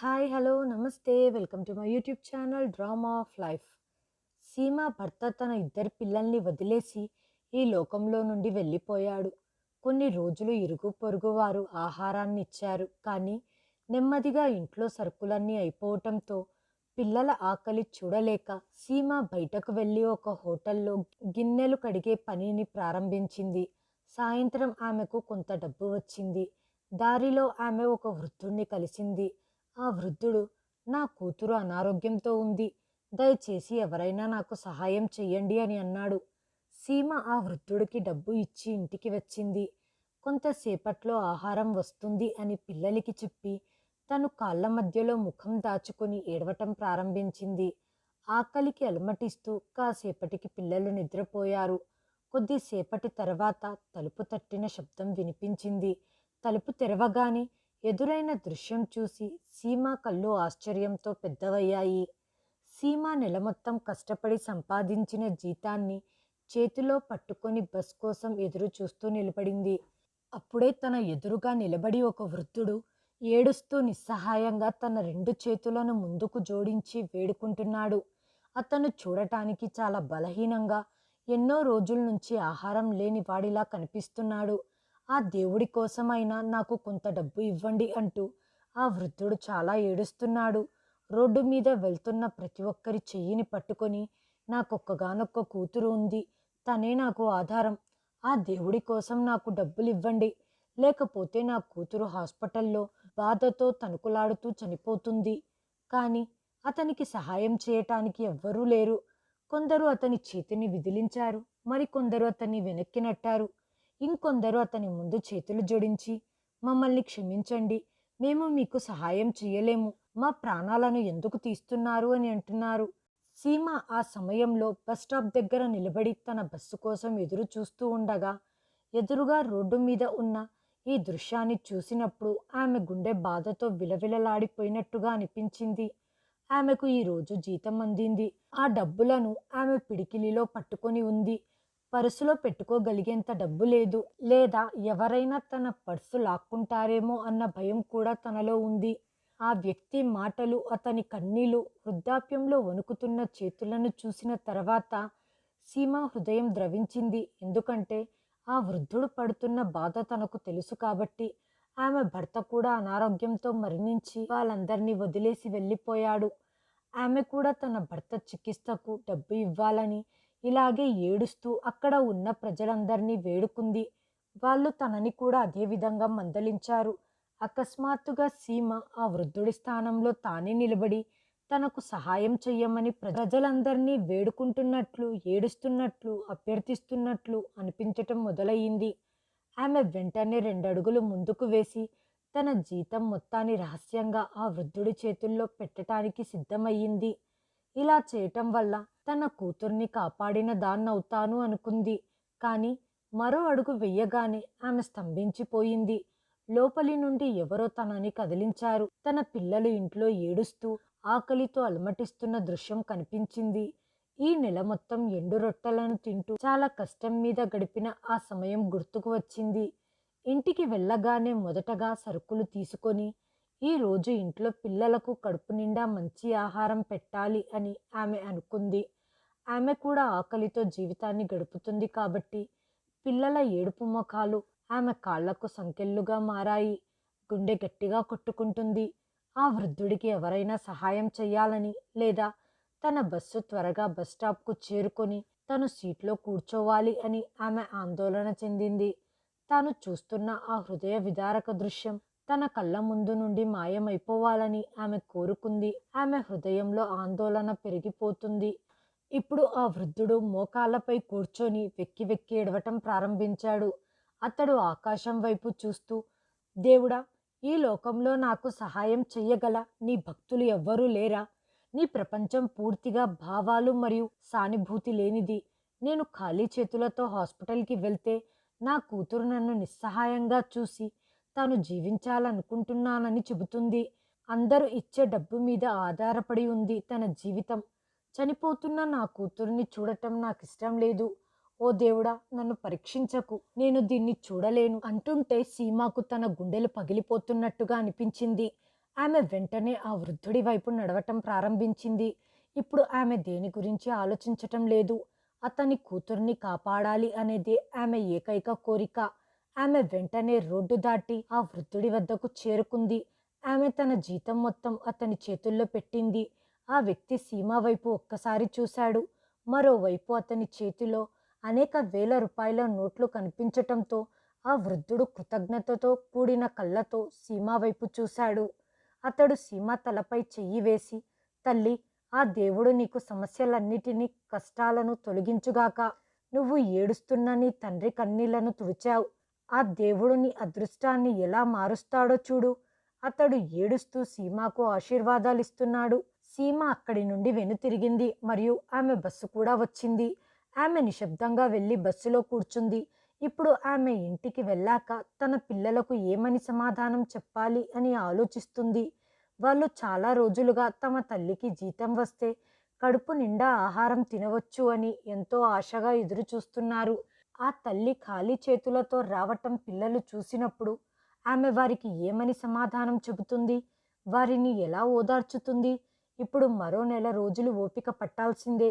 Hi hello నమస్తే. Welcome to my YouTube channel drama of life సీమ భర్త తన ఇద్దరు పిల్లల్ని వదిలేసి ఈ లోకంలో నుండి వెళ్ళిపోయాడు. కొన్ని రోజులు ఇరుగు పొరుగు వారు ఆహారాన్ని ఇచ్చారు. కానీ నెమ్మదిగా ఇంట్లో సరుకులన్నీ అయిపోవటంతో పిల్లల ఆకలి చూడలేక సీమ బయటకు వెళ్ళి ఒక హోటల్లో గిన్నెలు కడిగే పనిని ప్రారంభించింది. సాయంత్రం ఆమెకు కొంత డబ్బు వచ్చింది. దారిలో ఆమె ఒక వృద్ధుణ్ణి కలిసింది. ఆ వృద్ధుడు నా కూతురు అనారోగ్యంతో ఉంది. దయచేసి ఎవరైనా నాకు సహాయం చెయ్యండి అని అన్నాడు. సీమ ఆ వృద్ధుడికి డబ్బు ఇచ్చి ఇంటికి వచ్చింది. కొంతసేపట్లో ఆహారం వస్తుంది అని పిల్లలకి చెప్పి తను కాళ్ళ మధ్యలో ముఖం దాచుకొని ఏడవటం ప్రారంభించింది. ఆకలికి అలమటిస్తూ కాసేపటికి పిల్లలు నిద్రపోయారు. కొద్దిసేపటి తర్వాత తలుపు తట్టిన శబ్దం వినిపించింది. తలుపు తెరవగానే ఎదురైన దృశ్యం చూసి సీమ కళ్ళు ఆశ్చర్యంతో పెద్దవయ్యాయి. సీమ నెల మొత్తం కష్టపడి సంపాదించిన జీతాన్ని చేతిలో పట్టుకొని బస్ కోసం ఎదురు చూస్తూ నిలబడింది. అప్పుడే తన ఎదురుగా నిలబడి ఒక వృద్ధుడు ఏడుస్తూ నిస్సహాయంగా తన రెండు చేతులను ముందుకు జోడించి వేడుకుంటున్నాడు. అతను చూడటానికి చాలా బలహీనంగా ఎన్నో రోజుల నుంచి ఆహారం లేని వాడిలా కనిపిస్తున్నాడు. ఆ దేవుడి కోసమైనా నాకు కొంత డబ్బు ఇవ్వండి అంటూ ఆ వృద్ధుడు చాలా ఏడుస్తున్నాడు. రోడ్డు మీద వెళ్తున్న ప్రతి ఒక్కరి చెయ్యిని పట్టుకొని నాకొక్కగానొక్క కూతురు ఉంది. తనే నాకు ఆధారం. ఆ దేవుడి కోసం నాకు డబ్బులు ఇవ్వండి. లేకపోతే నా కూతురు హాస్పిటల్లో బాధతో తణుకులాడుతూ చనిపోతుంది. కానీ అతనికి సహాయం చేయటానికి ఎవ్వరూ లేరు. కొందరు అతని చేతిని విదిలించారు. మరికొందరు అతన్ని వెనక్కి నెట్టారు. ఇంకొందరు అతని ముందు చేతులు జోడించి మమ్మల్ని క్షమించండి మేము మీకు సహాయం చేయలేము మా ప్రాణాలను ఎందుకు తీస్తున్నారు అని అంటున్నారు. సీమ ఆ సమయంలో బస్ స్టాప్ దగ్గర నిలబడి తన బస్సు కోసం ఎదురు చూస్తూ ఉండగా ఎదురుగా రోడ్డు మీద ఉన్న ఈ దృశ్యాన్ని చూసినప్పుడు ఆమె గుండె బాధతో విలవిలలాడిపోయినట్టుగా అనిపించింది. ఆమెకు ఈ రోజు జీతం అందింది. ఆ డబ్బులను ఆమె పిడికిలిలో పట్టుకొని ఉంది. పర్సులో పెట్టుకోగలిగేంత డబ్బు లేదు. లేదా ఎవరైనా తన పర్సు లాక్కుంటారేమో అన్న భయం కూడా తనలో ఉంది. ఆ వ్యక్తి మాటలు అతని కన్నీలు వృద్ధాప్యంలో వణుకుతున్న చేతులను చూసిన తర్వాత సీమ హృదయం ద్రవించింది. ఎందుకంటే ఆ వృద్ధుడు పడుతున్న బాధ తనకు తెలుసు కాబట్టి ఆమె భర్త కూడా అనారోగ్యంతో మరణించి వాళ్ళందరినీ వదిలేసి వెళ్ళిపోయాడు. ఆమె కూడా తన భర్త చికిత్సకు డబ్బు ఇవ్వాలని ఇలాగే ఏడుస్తూ అక్కడ ఉన్న ప్రజలందరినీ వేడుకుంది. వాళ్ళు తనని కూడా అదే విధంగా మందలించారు. అకస్మాత్తుగా సీమ ఆ వృద్ధుడి స్థానంలో తానే నిలబడి తనకు సహాయం చెయ్యమని ప్రజలందరినీ వేడుకుంటున్నట్లు ఏడుస్తున్నట్లు అభ్యర్థిస్తున్నట్లు అనిపించటం మొదలయ్యింది. ఆమె వెంటనే రెండడుగులు ముందుకు వేసి తన జీతం మొత్తాన్ని రహస్యంగా ఆ వృద్ధుడి చేతుల్లో పెట్టడానికి సిద్ధమయ్యింది. ఇలా చేయటం వల్ల తన కూతుర్ని కాపాడిన దాన్నవుతాను అనుకుంది. కానీ మరో అడుగు వెయ్యగానే ఆమె స్తంభించిపోయింది. లోపలి నుండి ఎవరో తనని కదిలించారు. తన పిల్లలు ఇంట్లో ఏడుస్తూ ఆకలితో అలమటిస్తున్న దృశ్యం కనిపించింది. ఈ నెల మొత్తం ఎండు రొట్టెలను తింటూ చాలా కష్టం మీద గడిపిన ఆ సమయం గుర్తుకు వచ్చింది. ఇంటికి వెళ్ళగానే మొదటగా సరుకులు తీసుకొని ఈ రోజు ఇంట్లో పిల్లలకు కడుపు నిండా మంచి ఆహారం పెట్టాలి అని ఆమె అనుకుంది. ఆమె కూడా ఆకలితో జీవితాన్ని గడుపుతుంది కాబట్టి పిల్లల ఏడుపు ముఖాలు ఆమె కాళ్ళకు సంకెళ్ళుగా మారాయి. గుండె గట్టిగా కొట్టుకుంటుంది. ఆ వృద్ధుడికి ఎవరైనా సహాయం చేయాలని లేదా తన బస్సు త్వరగా బస్ స్టాప్కు చేరుకొని తను సీట్లో కూర్చోవాలి అని ఆమె ఆందోళన చెందింది. తాను చూస్తున్న ఆ హృదయ విదారక దృశ్యం తన కళ్ళ ముందు నుండి మాయమైపోవాలని ఆమె కోరుకుంది. ఆమె హృదయంలో ఆందోళన పెరిగిపోతుంది. ఇప్పుడు ఆ వృద్ధుడు మోకాళ్ళపై కూర్చొని వెక్కి వెక్కి ఎడవటం ప్రారంభించాడు. అతడు ఆకాశం వైపు చూస్తూ దేవుడా ఈ లోకంలో నాకు సహాయం చెయ్యగల నీ భక్తులు ఎవ్వరూ లేరా? నీ ప్రపంచం పూర్తిగా భావాలు మరియు సానుభూతి లేనిది. నేను ఖాళీ చేతులతో హాస్పిటల్కి వెళ్తే నా కూతురు నన్ను నిస్సహాయంగా చూసి తాను జీవించాలనుకుంటున్నానని చెబుతుంది. అందరూ ఇచ్చే డబ్బు మీద ఆధారపడి ఉంది తన జీవితం. చనిపోతున్న నా కూతుర్ని చూడటం నాకు ఇష్టం లేదు. ఓ దేవుడా నన్ను పరీక్షించకు. నేను దీన్ని చూడలేను అంటుంటే సీమాకు తన గుండెలు పగిలిపోతున్నట్టుగా అనిపించింది. ఆమె వెంటనే ఆ వృద్ధుడి వైపు నడవటం ప్రారంభించింది. ఇప్పుడు ఆమె దేని గురించి ఆలోచించటం లేదు. అతని కూతుర్ని కాపాడాలి అనేది ఆమె ఏకైక కోరిక. ఆమె వెంటనే రోడ్డు దాటి ఆ వృద్ధుడి వద్దకు చేరుకుంది. ఆమె తన జీతం మొత్తం అతని చేతుల్లో పెట్టింది. ఆ వ్యక్తి సీమా వైపు ఒక్కసారి చూశాడు. మరోవైపు అతని చేతిలో అనేక వేల రూపాయల నోట్లు కనిపించటంతో ఆ వృద్ధుడు కృతజ్ఞతతో కూడిన కళ్ళతో సీమా వైపు చూశాడు. అతడు సీమ తలపై చెయ్యి వేసి తల్లి ఆ దేవుడు నీకు సమస్యలన్నిటినీ కష్టాలను తొలగించుగాక. నువ్వు ఏడుస్తున్న నీ తండ్రి కన్నీళ్ళను తుడిచావు. ఆ దేవుడు నీ అదృష్టాన్ని ఎలా మారుస్తాడో చూడు. అతడు ఏడుస్తూ సీమాకు ఆశీర్వాదాలు ఇస్తున్నాడు సీమ అక్కడి నుండి వెనుతిరిగింది మరియు ఆమె బస్సు కూడా వచ్చింది. ఆమె నిశ్శబ్దంగా వెళ్ళి బస్సులో కూర్చుంది. ఇప్పుడు ఆమె ఇంటికి వెళ్ళాక తన పిల్లలకు ఏమని సమాధానం చెప్పాలి అని ఆలోచిస్తుంది. వాళ్ళు చాలా రోజులుగా తమ తల్లికి జీతం వస్తే కడుపు నిండా ఆహారం తినవచ్చు అని ఎంతో ఆశగా ఎదురు చూస్తున్నారు ఆ తల్లి ఖాళీ చేతులతో రావటం పిల్లలు చూసినప్పుడు ఆమె వారికి ఏమని సమాధానం చెబుతుంది? వారిని ఎలా ఓదార్చుతుంది? ఇప్పుడు మరో నెల రోజులు ఓపిక పట్టాల్సిందే.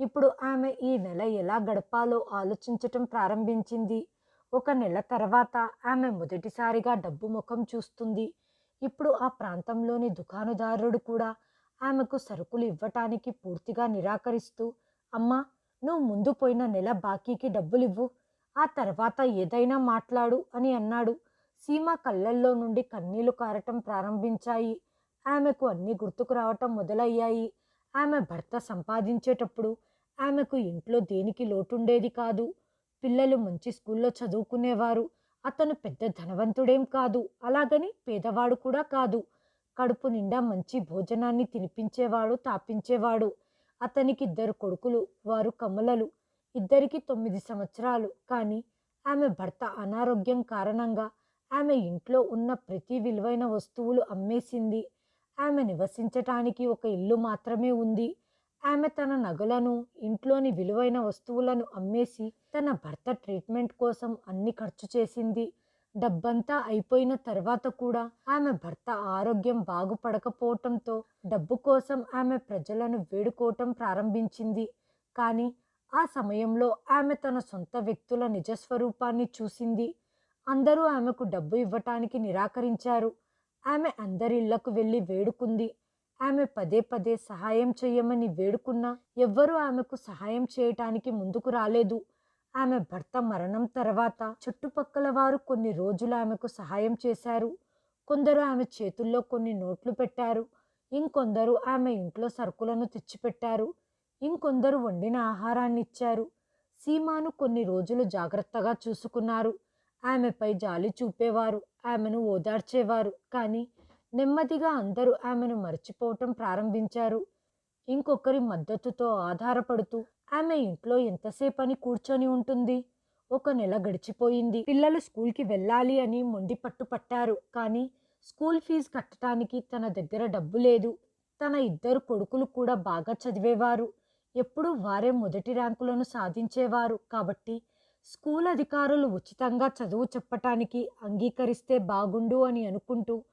ఇప్పుడు ఆమె ఈ నెల ఎలా గడపాలో ఆలోచించటం ప్రారంభించింది. ఒక నెల తర్వాత ఆమె మొదటిసారిగా డబ్బు ముఖం చూస్తుంది. ఇప్పుడు ఆ ప్రాంతంలోని దుకాణదారుడు కూడా ఆమెకు సరుకులు ఇవ్వటానికి పూర్తిగా నిరాకరిస్తూ అమ్మా నువ్వు ముందు పోయిన నెల బాకీకి డబ్బులివ్వు. ఆ తర్వాత ఏదైనా మాట్లాడు అని అన్నాడు. సీమ కళ్ళల్లో నుండి కన్నీళ్ళు కారటం ప్రారంభించాయి. ఆమెకు అన్నీ గుర్తుకు రావటం మొదలయ్యాయి. ఆమె భర్త సంపాదించేటప్పుడు ఆమెకు ఇంట్లో దేనికి లోటుండేది కాదు. పిల్లలు మంచి స్కూల్లో చదువుకునేవారు. అతను పెద్ద ధనవంతుడేం కాదు. అలాగని పేదవాడు కూడా కాదు. కడుపు నిండా మంచి భోజనాన్ని తినిపించేవాడు తాపించేవాడు. అతనికి ఇద్దరు కొడుకులు వారు కమలలు ఇద్దరికి తొమ్మిది సంవత్సరాలు. కానీ ఆమె భర్త అనారోగ్యం కారణంగా ఆమె ఇంట్లో ఉన్న ప్రతి విలువైన వస్తువులు అమ్మేసింది. ఆమె నివసించటానికి ఒక ఇల్లు మాత్రమే ఉంది. ఆమె తన నగలను ఇంట్లోని విలువైన వస్తువులను అమ్మేసి తన భర్త ట్రీట్మెంట్ కోసం అన్ని ఖర్చు చేసింది. డబ్బంతా అయిపోయిన తర్వాత కూడా ఆమె భర్త ఆరోగ్యం బాగుపడకపోవటంతో డబ్బు కోసం ఆమె ప్రజలను వేడుకోవటం ప్రారంభించింది. కానీ ఆ సమయంలో ఆమె తన సొంత వ్యక్తుల నిజస్వరూపాన్ని చూసింది. అందరూ ఆమెకు డబ్బు ఇవ్వటానికి నిరాకరించారు. ఆమె అందరిళ్ళకు వెళ్ళి వేడుకుంది. ఆమె పదే పదే సహాయం చేయమని వేడుకున్నా ఎవ్వరూ ఆమెకు సహాయం చేయటానికి ముందుకు రాలేదు. ఆమె భర్త మరణం తర్వాత చుట్టుపక్కల వారు కొన్ని రోజులు ఆమెకు సహాయం చేశారు. కొందరు ఆమె చేతుల్లో కొన్ని నోట్లు పెట్టారు. ఇంకొందరు ఆమె ఇంట్లో సరుకులను తెచ్చిపెట్టారు. ఇంకొందరు వండిన ఆహారాన్ని ఇచ్చారు. సీమాను కొన్ని రోజులు జాగ్రత్తగా చూసుకున్నారు. ఆమెపై జాలి చూపేవారు. ఆమెను ఓదార్చేవారు. కానీ నెమ్మదిగా అందరూ ఆమెను మర్చిపోవటం ప్రారంభించారు. ఇంకొకరి మద్దతుతో ఆధారపడుతూ ఆమె ఇంట్లో ఎంతసేపు అని కూర్చొని ఉంటుంది. ఒక నెల గడిచిపోయింది. పిల్లలు స్కూల్కి వెళ్ళాలి అని మొండి పట్టు పట్టారు. కానీ స్కూల్ ఫీజు కట్టడానికి తన దగ్గర డబ్బు లేదు. తన ఇద్దరు కొడుకులు కూడా బాగా చదివేవారు. ఎప్పుడూ వారే మొదటి ర్యాంకులను సాధించేవారు. కాబట్టి స్కూల్ అధికారులు ఉచితంగా చదువు చెప్పటానికి అంగీకరిస్తే బాగుండు అని అనుకుంటూ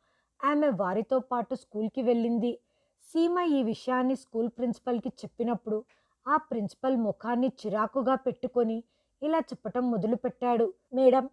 ఆమె వారితో పాటు స్కూల్కి వెళ్ళింది. సీమ ఈ విషయాన్ని స్కూల్ ప్రిన్సిపల్కి చెప్పినప్పుడు ఆ ప్రిన్సిపల్ ముఖాన్ని చిరాకుగా పెట్టుకొని ఇలా చెప్పటం మొదలుపెట్టాడు. మేడం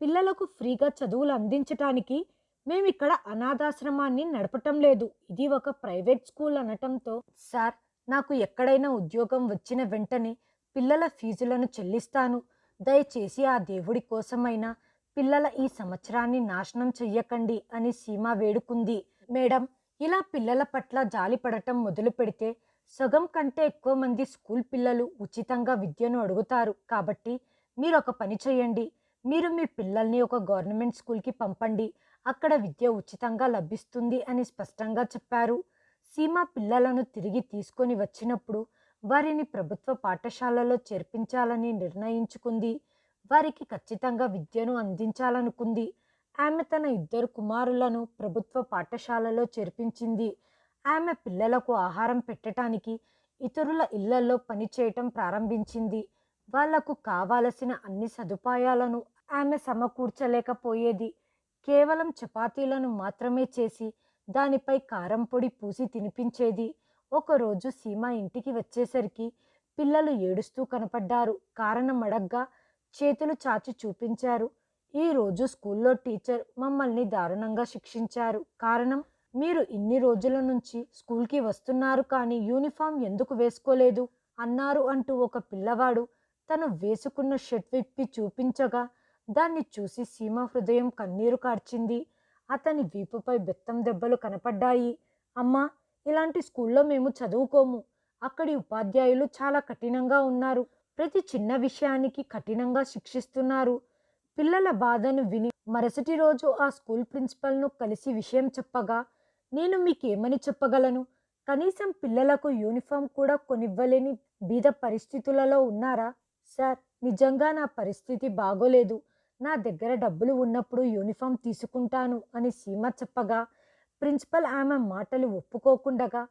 పిల్లలకు ఫ్రీగా చదువులు అందించటానికి మేము ఇక్కడ అనాథాశ్రమాన్ని నడపటం లేదు. ఇది ఒక ప్రైవేట్ స్కూల్ అనటంతో సార్ నాకు ఎక్కడైనా ఉద్యోగం వచ్చిన వెంటనే పిల్లల ఫీజులను చెల్లిస్తాను. దయచేసి ఆ దేవుడి కోసమైనా పిల్లల ఈ సంవత్సరాన్ని నాశనం చెయ్యకండి అని సీమ వేడుకుంది. మేడం ఇలా పిల్లల పట్ల జాలి పడటం మొదలు పెడితే సగం కంటే ఎక్కువ మంది స్కూల్ పిల్లలు ఉచితంగా విద్యను అడుగుతారు. కాబట్టి మీరు ఒక పని చేయండి. మీరు మీ పిల్లల్ని ఒక గవర్నమెంట్ స్కూల్కి పంపండి. అక్కడ విద్య ఉచితంగా లభిస్తుంది అని స్పష్టంగా చెప్పారు. సీమ పిల్లలను తిరిగి తీసుకొని వచ్చినప్పుడు వారిని ప్రభుత్వ పాఠశాలలో చేర్పించాలని నిర్ణయించుకుంది. వారికి ఖచ్చితంగా విద్యను అందించాలనుకుంది. ఆమె తన ఇద్దరు కుమారులను ప్రభుత్వ పాఠశాలలో చేర్పించింది. ఆమె పిల్లలకు ఆహారం పెట్టడానికి ఇతరుల ఇళ్ళలో పనిచేయటం ప్రారంభించింది. వాళ్ళకు కావలసిన అన్ని సదుపాయాలను ఆమె సమకూర్చలేకపోయేది. కేవలం చపాతీలను మాత్రమే చేసి దానిపై కారం పొడి పూసి తినిపించేది. ఒకరోజు సీమ ఇంటికి వచ్చేసరికి పిల్లలు ఏడుస్తూ కనపడ్డారు. కారణం అడగ్గా చేతులు చాచి చూపించారు. ఈరోజు స్కూల్లో టీచర్ మమ్మల్ని దారుణంగా శిక్షించారు. కారణం మీరు ఇన్ని రోజుల నుంచి స్కూల్కి వస్తున్నారు కానీ యూనిఫామ్ ఎందుకు వేసుకోలేదు? అన్నారు అంటూ ఒక పిల్లవాడు తను వేసుకున్న షర్ట్ విప్పి చూపించగా దాన్ని చూసి సీమ హృదయం కన్నీరు కార్చింది. అతని వీపుపై బెత్తం దెబ్బలు కనపడ్డాయి. అమ్మా ఇలాంటి స్కూల్లో మేము చదువుకోము. అక్కడి ఉపాధ్యాయులు చాలా కఠినంగా ఉన్నారు. ప్రతి చిన్న విషయానికి కఠినంగా శిక్షిస్తున్నారు. పిల్లల బాధను విని మరుసటి రోజు ఆ స్కూల్ ప్రిన్సిపల్ను కలిసి విషయం చెప్పగా నేను మీకేమని చెప్పగలను? కనీసం పిల్లలకు యూనిఫామ్ కూడా కొనివ్వలేని బీద పరిస్థితులలో ఉన్నారా? సార్ నిజంగా నా పరిస్థితి బాగోలేదు. నా దగ్గర డబ్బులు ఉన్నప్పుడు యూనిఫామ్ తీసుకుంటాను అని సీమ చెప్పగా ప్రిన్సిపల్ ఆమె మాటలు ఒప్పుకోకుండగా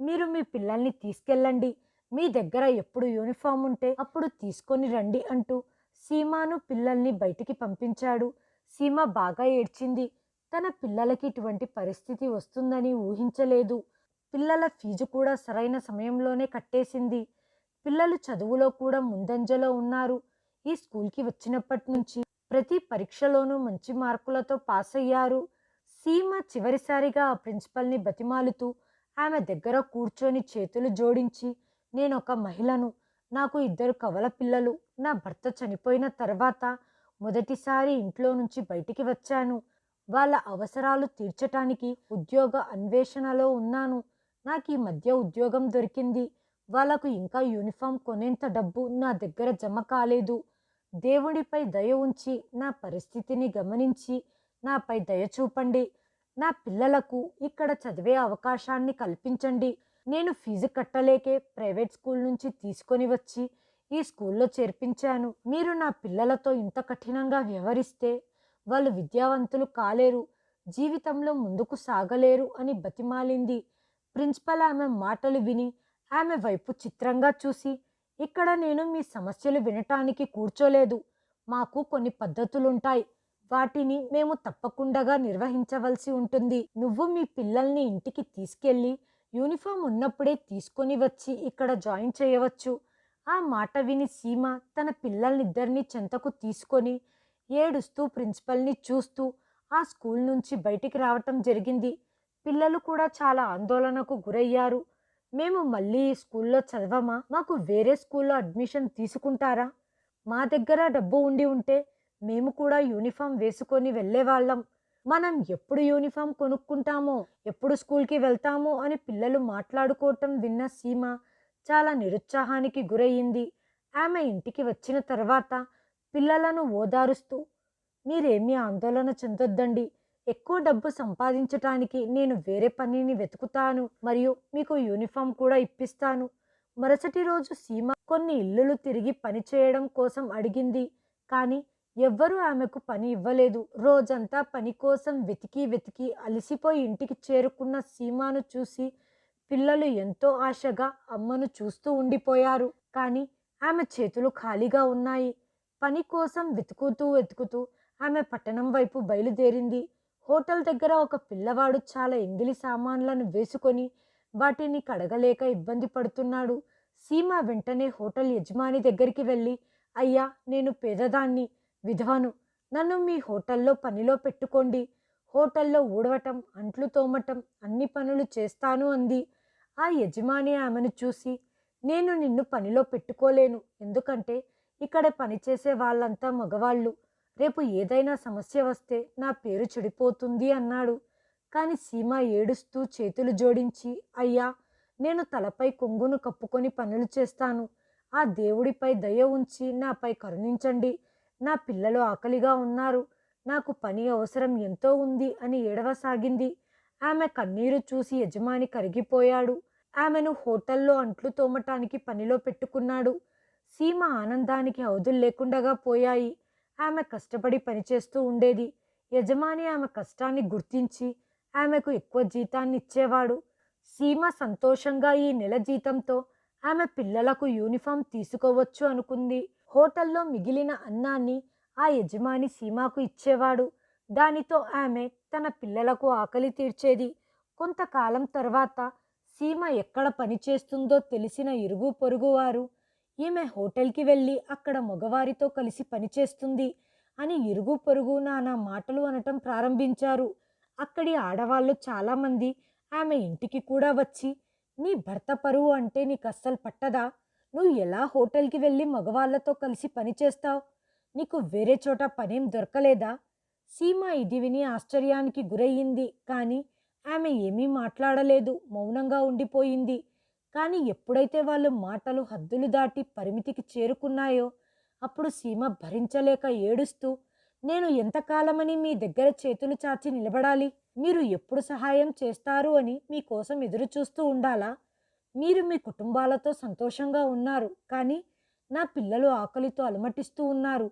మీరు మీ పిల్లల్ని తీసుకెళ్ళండి. మీ దగ్గర ఎప్పుడు యూనిఫామ్ ఉంటే అప్పుడు తీసుకొని రండి అంటూ సీమాను పిల్లల్ని బయటికి పంపించాడు. సీమ బాగా ఏడ్చింది. తన పిల్లలకి ఇటువంటి పరిస్థితి వస్తుందని ఊహించలేదు. పిల్లల ఫీజు కూడా సరైన సమయంలోనే కట్టేసింది. పిల్లలు చదువులో కూడా ముందంజలో ఉన్నారు. ఈ స్కూల్కి వచ్చినప్పటి నుంచి ప్రతి పరీక్షలోనూ మంచి మార్కులతో పాస్ అయ్యారు. సీమ చివరిసారిగా ఆ ప్రిన్సిపల్ని బతిమాలుతూ ఆమె దగ్గర కూర్చొని చేతులు జోడించి నేను ఒక మహిళను నాకు ఇద్దరు కవల పిల్లలు నా భర్త చనిపోయిన తర్వాత మొదటిసారి ఇంట్లో నుంచి బయటికి వచ్చాను. వాళ్ళ అవసరాలు తీర్చటానికి ఉద్యోగ అన్వేషణలో ఉన్నాను. నాకు ఈ మధ్య ఉద్యోగం దొరికింది. వాళ్ళకు ఇంకా యూనిఫామ్ కొనేంత డబ్బు నా దగ్గర జమ కాలేదు. దేవుడిపై దయ ఉంచి నా పరిస్థితిని గమనించి నాపై దయ చూపండి. నా పిల్లలకు ఇక్కడ చదివే అవకాశాన్ని కల్పించండి. నేను ఫీజు కట్టలేకే ప్రైవేట్ స్కూల్ నుంచి తీసుకొని వచ్చి ఈ స్కూల్లో చేర్పించాను. మీరు నా పిల్లలతో ఇంత కఠినంగా వ్యవహరిస్తే వాళ్ళు విద్యావంతులు కాలేరు. జీవితంలో ముందుకు సాగలేరు అని బతిమాలింది. ప్రిన్సిపల్ ఆమె మాటలు విని ఆమె వైపు చిత్రంగా చూసి ఇక్కడ నేను మీ సమస్యలు వినటానికి కూర్చోలేదు. మాకు కొన్ని పద్ధతులుంటాయి. వాటిని మేము తప్పకుండా నిర్వహించవలసి ఉంటుంది. నువ్వు మీ పిల్లల్ని ఇంటికి తీసుకెళ్ళి యూనిఫామ్ ఉన్నప్పుడే తీసుకొని వచ్చి ఇక్కడ జాయిన్ చేయవచ్చు. ఆ మాట విని సీమ తన పిల్లల్నిద్దరినీ చెంతకు తీసుకొని ఏడుస్తూ ప్రిన్సిపల్ని చూస్తూ ఆ స్కూల్ నుంచి బయటికి రావటం జరిగింది. పిల్లలు కూడా చాలా ఆందోళనకు గురయ్యారు. మేము మళ్ళీ ఈ స్కూల్లో చదవమా? మాకు వేరే స్కూల్లో అడ్మిషన్ తీసుకుంటారా? మా దగ్గర డబ్బు ఉండి ఉంటే మేము కూడా యూనిఫామ్ వేసుకొని వెళ్ళేవాళ్ళం. మనం ఎప్పుడు యూనిఫామ్ కొనుక్కుంటామో ఎప్పుడు స్కూల్కి వెళ్తామో అని పిల్లలు మాట్లాడుకోవటం విన్న సీమ చాలా నిరుత్సాహానికి గురయ్యింది ఆమె ఇంటికి వచ్చిన తర్వాత పిల్లలను ఓదారుస్తూ మీరేమీ ఆందోళన చెందొద్దండి. ఎక్కువ డబ్బు సంపాదించటానికి నేను వేరే పనిని వెతుకుతాను మరియు మీకు యూనిఫామ్ కూడా ఇప్పిస్తాను. మరుసటి రోజు సీమ కొన్ని ఇల్లులు తిరిగి పని చేయడం కోసం అడిగింది. కానీ ఎవ్వరూ ఆమెకు పని ఇవ్వలేదు. రోజంతా పని కోసం వెతికి వెతికి అలసిపోయి ఇంటికి చేరుకున్న సీమాను చూసి పిల్లలు ఎంతో ఆశగా అమ్మను చూస్తూ ఉండిపోయారు. కానీ ఆమె చేతులు ఖాళీగా ఉన్నాయి. పని కోసం వెతుకుతూ వెతుకుతూ ఆమె పట్టణం వైపు బయలుదేరింది. హోటల్ దగ్గర ఒక పిల్లవాడు చాలా ఎంగిలి సామాన్లను వేసుకొని వాటిని కడగలేక ఇబ్బంది పడుతున్నాడు. సీమ వెంటనే హోటల్ యజమాని దగ్గరికి వెళ్ళి అయ్యా నేను పేదదాన్ని విధవను. నన్ను మీ హోటల్లో పనిలో పెట్టుకోండి. హోటల్లో ఊడవటం అంట్లు తోమటం అన్ని పనులు చేస్తాను అంది. ఆ యజమాని ఆమెను చూసి నేను నిన్ను పనిలో పెట్టుకోలేను. ఎందుకంటే ఇక్కడ పనిచేసే వాళ్ళంతా మగవాళ్ళు. రేపు ఏదైనా సమస్య వస్తే నా పేరు చెడిపోతుంది అన్నాడు. కానీ సీమ ఏడుస్తూ చేతులు జోడించి అయ్యా నేను తలపై కొంగును కప్పుకొని పనులు చేస్తాను. ఆ దేవుడిపై దయ ఉంచి నాపై కరుణించండి. నా పిల్లలు ఆకలిగా ఉన్నారు. నాకు పని అవసరం ఎంతో ఉంది అని ఏడవసాగింది. ఆమె కన్నీరు చూసి యజమాని కరిగిపోయాడు. ఆమెను హోటల్లో అంట్లు తోమటానికి పనిలో పెట్టుకున్నాడు. సీమ ఆనందానికి అవధులు లేకుండగా పోయాయి. ఆమె కష్టపడి పనిచేస్తూ ఉండేది. యజమాని ఆమె కష్టాన్ని గుర్తించి ఆమెకు ఎక్కువ జీతాన్ని ఇచ్చేవాడు సీమ సంతోషంగా ఈ నెల జీతంతో ఆమె పిల్లలకు యూనిఫామ్ తీసుకోవచ్చు అనుకుంది. హోటల్లో మిగిలిన అన్నాన్ని ఆ యజమాని సీమాకు ఇచ్చేవాడు. దానితో ఆమె తన పిల్లలకు ఆకలి తీర్చేది. కొంతకాలం తర్వాత సీమ ఎక్కడ పనిచేస్తుందో తెలిసిన ఇరుగు పొరుగువారు ఈమె హోటల్కి వెళ్ళి అక్కడ మగవారితో కలిసి పనిచేస్తుంది అని ఇరుగు పొరుగు నానా మాటలు అనటం ప్రారంభించారు. అక్కడి ఆడవాళ్ళు చాలామంది ఆమె ఇంటికి కూడా వచ్చి నీ భర్త పరువు అంటే నీకు అస్సలు పట్టదా? నువ్వు ఎలా హోటల్కి వెళ్ళి మగవాళ్ళతో కలిసి పనిచేస్తావు నీకు వేరే చోట పనేం దొరకలేదా సీమ ఇది విని ఆశ్చర్యానికి గురయ్యింది. కానీ ఆమె ఏమీ మాట్లాడలేదు. మౌనంగా ఉండిపోయింది. కానీ ఎప్పుడైతే వాళ్ళు మాటలు హద్దులు దాటి పరిమితికి చేరుకున్నాయో అప్పుడు సీమ భరించలేక ఏడుస్తూ నేను ఎంతకాలమని మీ దగ్గర చేతులు చాచి నిలబడాలి? మీరు ఎప్పుడు సహాయం చేస్తారు అని మీకోసం ఎదురు చూస్తూ ఉండాలా? మీరు మీ కుటుంబాలతో సంతోషంగా ఉన్నారు కానీ నా పిల్లలు ఆకలితో అలమటిస్తూ ఉన్నారు.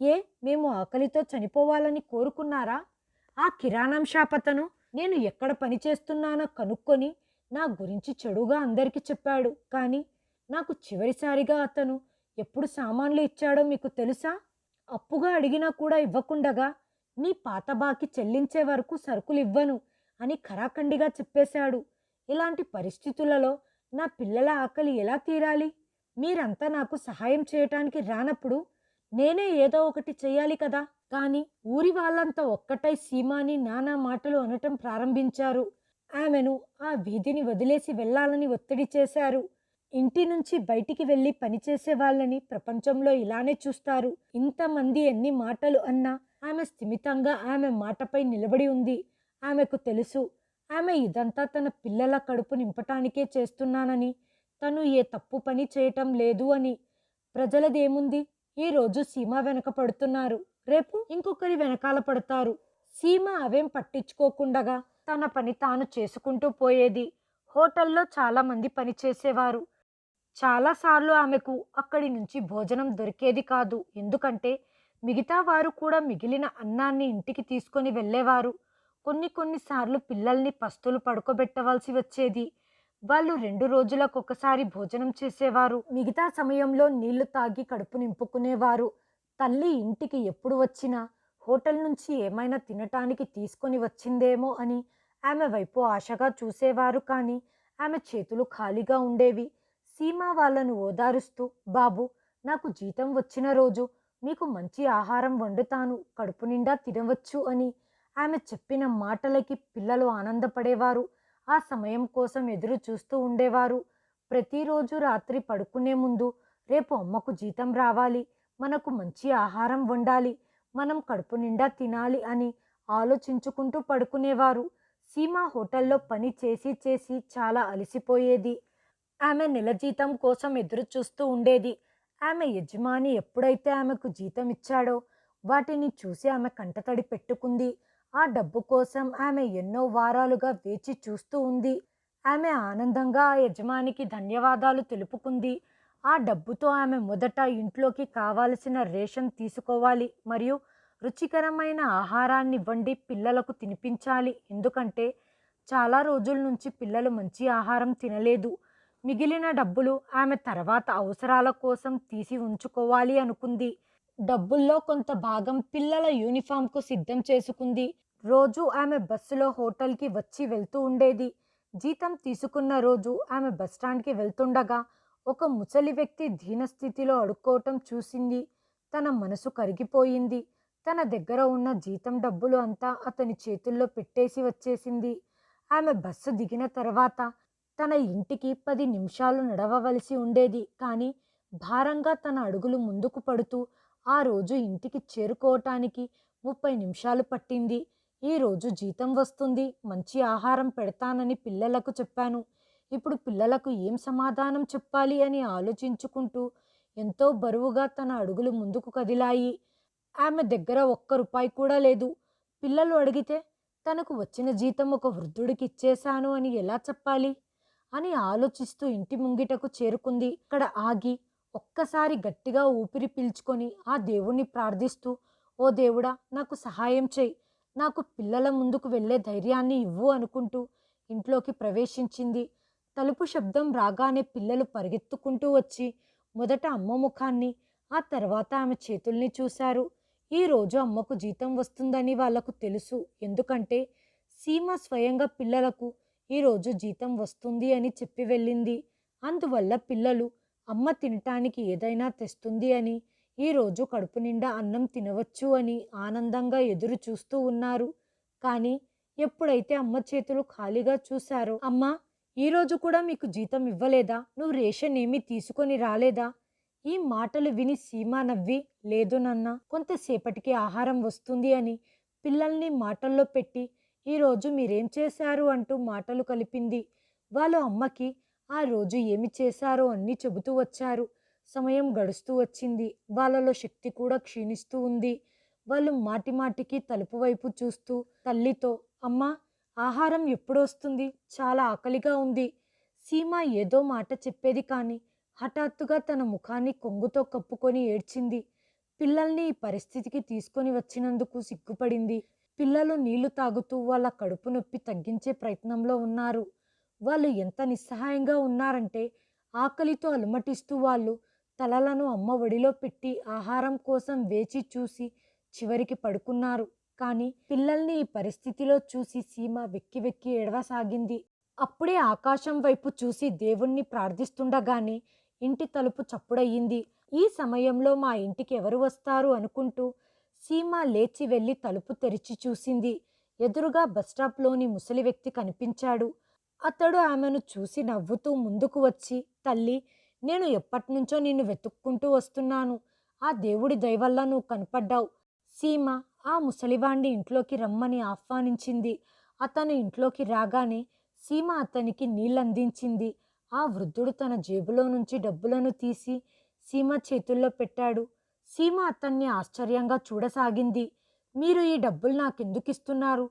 ఏ మేము ఆకలితో చనిపోవాలని కోరుకున్నారా? ఆ కిరాణం షాపతను నేను ఎక్కడ పనిచేస్తున్నానో కనుక్కొని నా గురించి చెడుగా అందరికీ చెప్పాడు. కానీ నాకు చివరిసారిగా అతను ఎప్పుడు సామాన్లు ఇచ్చాడో మీకు తెలుసా? అప్పుగా అడిగినా కూడా ఇవ్వకుండగా నీ పాత బాకి చెల్లించే వరకు సరుకులు ఇవ్వను అని ఖరాఖండిగా చెప్పేశాడు. ఇలాంటి పరిస్థితులలో నా పిల్లల ఆకలి ఎలా తీరాలి? మీరంతా నాకు సహాయం చేయటానికి రానప్పుడు నేనే ఏదో ఒకటి చేయాలి కదా? కానీ ఊరి వాళ్ళంతా ఒక్కటై సీమాని నానా మాటలు అనటం ప్రారంభించారు. ఆమెను ఆ వీధిని వదిలేసి వెళ్ళాలని ఒత్తిడి చేశారు. ఇంటి నుంచి బయటికి వెళ్ళి పనిచేసే వాళ్ళని ప్రపంచంలో ఇలానే చూస్తారు. ఇంతమంది ఎన్ని మాటలు అన్నా ఆమె స్థిమితంగా ఆమె మాటపై నిలబడి ఉంది. ఆమెకు తెలుసు ఆమె ఇదంతా తన పిల్లల కడుపు నింపటానికే చేస్తున్నానని తను ఏ తప్పు పని చేయటం లేదు అని. ప్రజలదేముంది? ఈరోజు సీమ వెనక పడుతున్నారు. రేపు ఇంకొకరి వెనకాల పడతారు. సీమ అవేం పట్టించుకోకుండగా తన పని తాను చేసుకుంటూ పోయేది. హోటల్లో చాలామంది పనిచేసేవారు చాలాసార్లు ఆమెకు అక్కడి నుంచి భోజనం దొరికేది కాదు. ఎందుకంటే మిగతా వారు కూడా మిగిలిన అన్నాన్ని ఇంటికి తీసుకొని వెళ్ళేవారు. కొన్ని కొన్నిసార్లు పిల్లల్ని పస్తులు పడుకోబెట్టవలసి వచ్చేది. వాళ్ళు రెండు రోజులకు ఒకసారి భోజనం చేసేవారు. మిగతా సమయంలో నీళ్ళు తాగి కడుపు నింపుకునేవారు. తల్లి ఇంటికి ఎప్పుడు వచ్చినా హోటల్ నుంచి ఏమైనా తినటానికి తీసుకొని వచ్చిందేమో అని ఆమె వైపు ఆశగా చూసేవారు కానీ ఆమె చేతులు ఖాళీగా ఉండేవి. సీమ వాళ్ళను ఓదారుస్తూ బాబు నాకు జీతం వచ్చిన రోజు మీకు మంచి ఆహారం వండుతాను కడుపు నిండా తినవచ్చు అని ఆమె చెప్పిన మాటలకి పిల్లలు ఆనందపడేవారు. ఆ సమయం కోసం ఎదురు చూస్తూ ఉండేవారు. ప్రతిరోజు రాత్రి పడుకునే ముందు రేపు అమ్మకు జీతం రావాలి మనకు మంచి ఆహారం వండాలి మనం కడుపు నిండా తినాలి అని ఆలోచించుకుంటూ పడుకునేవారు. సీమ హోటల్లో పని చేసి చేసి చాలా అలసిపోయేది. ఆమె నెల జీతం కోసం ఎదురు చూస్తూ ఉండేది. ఆమె యజమాని ఎప్పుడైతే ఆమెకు జీతం ఇచ్చాడో వాటిని చూసి ఆమె కంటతడి పెట్టుకుంది. ఆ డబ్బు కోసం ఆమె ఎన్నో వారాలుగా వేచి చూస్తూ ఉంది. ఆమె ఆనందంగా ఆ యజమానికి ధన్యవాదాలు తెలుపుకుంది. ఆ డబ్బుతో ఆమె మొదట ఇంట్లోకి కావాల్సిన రేషన్ తీసుకోవాలి మరియు రుచికరమైన ఆహారాన్ని వండి పిల్లలకు తినిపించాలి. ఎందుకంటే చాలా రోజుల నుంచి పిల్లలు మంచి ఆహారం తినలేదు. మిగిలిన డబ్బులు ఆమె తర్వాత అవసరాల కోసం తీసి ఉంచుకోవాలి అనుకుంది. డబ్బుల్లో కొంత భాగం పిల్లల యూనిఫామ్కు సిద్ధం చేసుకుంది. రోజు ఆమె బస్సులో హోటల్కి వచ్చి వెళ్తూ ఉండేది. జీతం తీసుకున్న రోజు ఆమె బస్టాండ్కి వెళ్తుండగా ఒక ముసలి వ్యక్తి దీనస్థితిలో అడుక్కోవటం చూసింది. తన మనసు కరిగిపోయింది. తన దగ్గర ఉన్న జీతం డబ్బులు అంతా అతని చేతుల్లో పెట్టేసి వచ్చేసింది. ఆమె బస్సు దిగిన తర్వాత తన ఇంటికి పది నిమిషాలు నడవవలసి ఉండేది. కానీ భారంగా తన అడుగులు ముందుకు పడుతూ ఆ రోజు ఇంటికి చేరుకోవటానికి ముప్పై నిమిషాలు పట్టింది. ఈ రోజు జీతం వస్తుంది. మంచి ఆహారం పెడతానని పిల్లలకు చెప్పాను. ఇప్పుడు పిల్లలకు ఏం సమాధానం చెప్పాలి అని ఆలోచించుకుంటూ ఎంతో బరువుగా తన అడుగులు ముందుకు కదిలాయి. ఆమె దగ్గర ఒక్క రూపాయి కూడా లేదు. పిల్లలు అడిగితే తనకు వచ్చిన జీతం ఒక వృద్ధుడికి ఇచ్చేశాను అని ఎలా చెప్పాలి? అని ఆలోచిస్తూ ఇంటి ముంగిటకు చేరుకుంది. ఇక్కడ ఆగి ఒక్కసారి గట్టిగా ఊపిరి పీల్చుకొని ఆ దేవుణ్ణి ప్రార్థిస్తూ ఓ దేవుడా నాకు సహాయం చేయి. నాకు పిల్లల ముందుకు వెళ్ళే ధైర్యాన్ని ఇవ్వు అనుకుంటూ ఇంట్లోకి ప్రవేశించింది. తలుపు శబ్దం రాగానే పిల్లలు పరిగెత్తుకుంటూ వచ్చి మొదట అమ్మ ముఖాన్ని ఆ తర్వాత ఆమె చేతుల్ని చూశారు. ఈ రోజు అమ్మకు జీతం వస్తుందని వాళ్ళకు తెలుసు. ఎందుకంటే సీమ స్వయంగా పిల్లలకు ఈరోజు జీతం వస్తుంది అని చెప్పి వెళ్ళింది. అందువల్ల పిల్లలు అమ్మ తినటానికి ఏదైనా తెస్తుంది అని ఈరోజు కడుపు నిండా అన్నం తినవచ్చు అని ఆనందంగా ఎదురు చూస్తూ ఉన్నారు. కానీ ఎప్పుడైతే అమ్మ చేతులు ఖాళీగా చూశారో అమ్మ ఈరోజు కూడా మీకు జీతం ఇవ్వలేదా? నువ్వు రేషన్ ఏమీ తీసుకొని రాలేదా? ఈ మాటలు విని సీమ నవ్వి లేదు నాన్న కొంతసేపటికి ఆహారం వస్తుంది అని పిల్లల్ని మాటల్లో పెట్టి ఈరోజు మీరేం చేశారు? అంటూ మాటలు కలిపింది. వాళ్ళ అమ్మకి ఆ రోజు ఏమి చేశారో అన్నీ చెబుతూ వచ్చారు. సమయం గడుస్తూ వచ్చింది. వాళ్ళలో శక్తి కూడా క్షీణిస్తూ ఉంది. వాళ్ళు మాటి మాటికి తలుపు వైపు చూస్తూ తల్లితో అమ్మా ఆహారం ఎప్పుడొస్తుంది? చాలా ఆకలిగా ఉంది. సీమ ఏదో మాట చెప్పేది కానీ హఠాత్తుగా తన ముఖాన్ని కొంగుతో కప్పుకొని ఏడ్చింది. పిల్లల్ని ఈ పరిస్థితికి తీసుకొని వచ్చినందుకు సిగ్గుపడింది. పిల్లలు నీళ్ళు తాగుతూ వాళ్ళ కడుపు నొప్పి తగ్గించే ప్రయత్నంలో ఉన్నారు. వాళ్ళు ఎంత నిస్సహాయంగా ఉన్నారంటే ఆకలితో అలమటిస్తూ వాళ్ళు తలలను అమ్మ ఒడిలో పెట్టి ఆహారం కోసం వేచి చూసి చివరికి పడుకున్నారు. కానీ పిల్లల్ని ఈ పరిస్థితిలో చూసి సీమ వెక్కి వెక్కి ఎడవసాగింది అప్పుడే ఆకాశం వైపు చూసి దేవుణ్ణి ప్రార్థిస్తుండగానే ఇంటి తలుపు చప్పుడయ్యింది. ఈ సమయంలో మా ఇంటికి ఎవరు వస్తారు అనుకుంటూ సీమ లేచి వెళ్ళి తలుపు తెరిచి చూసింది. ఎదురుగా బస్టాప్లోని ముసలి వ్యక్తి కనిపించాడు. అతడు ఆమెను చూసి నవ్వుతూ ముందుకు వచ్చి తల్లి నేను ఎప్పటినుంచో నిన్ను వెతుక్కుంటూ వస్తున్నాను. ఆ దేవుడి దయవల్ల నువ్వు కనపడ్డావు. సీమ ఆ ముసలివాణ్ణి ఇంట్లోకి రమ్మని ఆహ్వానించింది. అతను ఇంట్లోకి రాగానే సీమ అతనికి నీళ్ళందించింది. ఆ వృద్ధుడు తన జేబులో నుంచి డబ్బులను తీసి సీమ చేతుల్లో పెట్టాడు. సీమ అతన్ని ఆశ్చర్యంగా చూడసాగింది. మీరు ఈ డబ్బులు నాకెందుకు ఇస్తున్నారు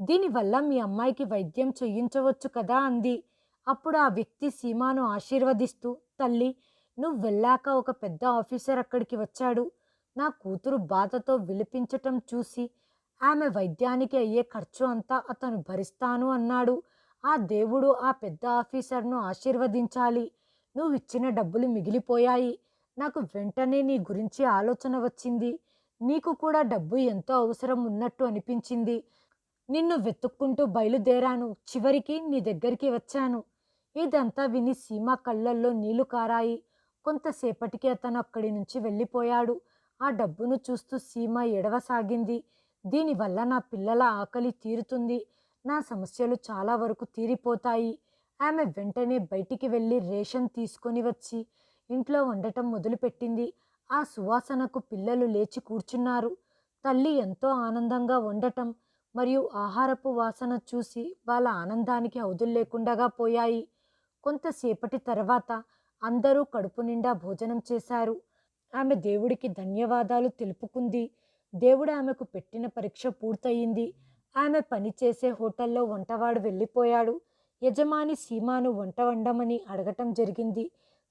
దీనివల్ల మీ అమ్మాయికి వైద్యం చేయించవచ్చు కదా అంది. అప్పుడు ఆ వ్యక్తి సీమాను ఆశీర్వదిస్తూ తల్లి నువ్వు వెళ్ళాక ఒక పెద్ద ఆఫీసర్ అక్కడికి వచ్చాడు. నా కూతురు బాధతో విలిపించటం చూసి ఆమె వైద్యానికి అయ్యే ఖర్చు అంతా అతను భరిస్తాను అన్నాడు. ఆ దేవుడు ఆ పెద్ద ఆఫీసర్ను ఆశీర్వదించాలి. నువ్వు ఇచ్చిన డబ్బులు మిగిలిపోయాయి. నాకు వెంటనే నీ గురించి ఆలోచన వచ్చింది. నీకు కూడా డబ్బు ఎంతో అవసరం ఉన్నట్టు అనిపించింది. నిన్ను వెతుక్కుంటూ బయలుదేరాను. చివరికి నీ దగ్గరికి వచ్చాను. ఇదంతా విని సీమ కళ్ళల్లో నీళ్ళు కారాయి. కొంతసేపటికి అతను అక్కడి నుంచి వెళ్ళిపోయాడు. ఆ డబ్బును చూస్తూ సీమ ఎడవసాగింది. దీనివల్ల నా పిల్లల ఆకలి తీరుతుంది. నా సమస్యలు చాలా వరకు తీరిపోతాయి. ఆమె వెంటనే బయటికి వెళ్ళి రేషన్ తీసుకొని వచ్చి ఇంట్లో వండటం మొదలుపెట్టింది. ఆ సువాసనకు పిల్లలు లేచి కూర్చున్నారు. తల్లి ఎంతో ఆనందంగా వండటం మరియు ఆహారపు వాసన చూసి వాళ్ళ ఆనందానికి అవధులు లేకుండాగా పోయాయి. కొంతసేపటి తర్వాత అందరూ కడుపు నిండా భోజనం చేశారు. ఆమె దేవుడికి ధన్యవాదాలు తెలుపుకుంది. దేవుడు ఆమెకు పెట్టిన పరీక్ష పూర్తయింది. ఆమె పనిచేసే హోటల్లో వంటవాడు వెళ్ళిపోయాడు. యజమాని సీమాను వంట వండమని అడగటం జరిగింది.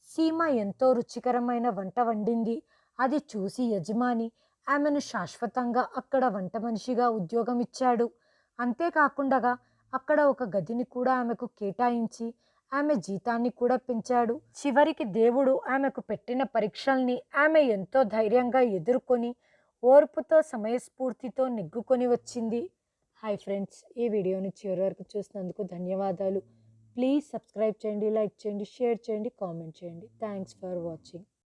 సీమ ఎంతో రుచికరమైన వంట వండింది. అది చూసి యజమాని ఆమెను శాశ్వతంగా అక్కడ వంట మనిషిగా ఉద్యోగం ఇచ్చాడు అంతేకాకుండా అక్కడ ఒక గదిని కూడా ఆమెకు కేటాయించి ఆమె జీతాన్ని కూడా పెంచాడు. చివరికి దేవుడు ఆమెకు పెట్టిన పరీక్షల్ని ఆమె ఎంతో ధైర్యంగా ఎదుర్కొని ఓర్పుతో సమయస్ఫూర్తితో నెగ్గుకొని వచ్చింది. హాయ్ ఫ్రెండ్స్ ఈ వీడియోని చివరి వరకు చూసినందుకు ధన్యవాదాలు. ప్లీజ్ సబ్స్క్రైబ్ చేయండి లైక్ చేయండి షేర్ చేయండి కామెంట్ చేయండి. Thanks for watching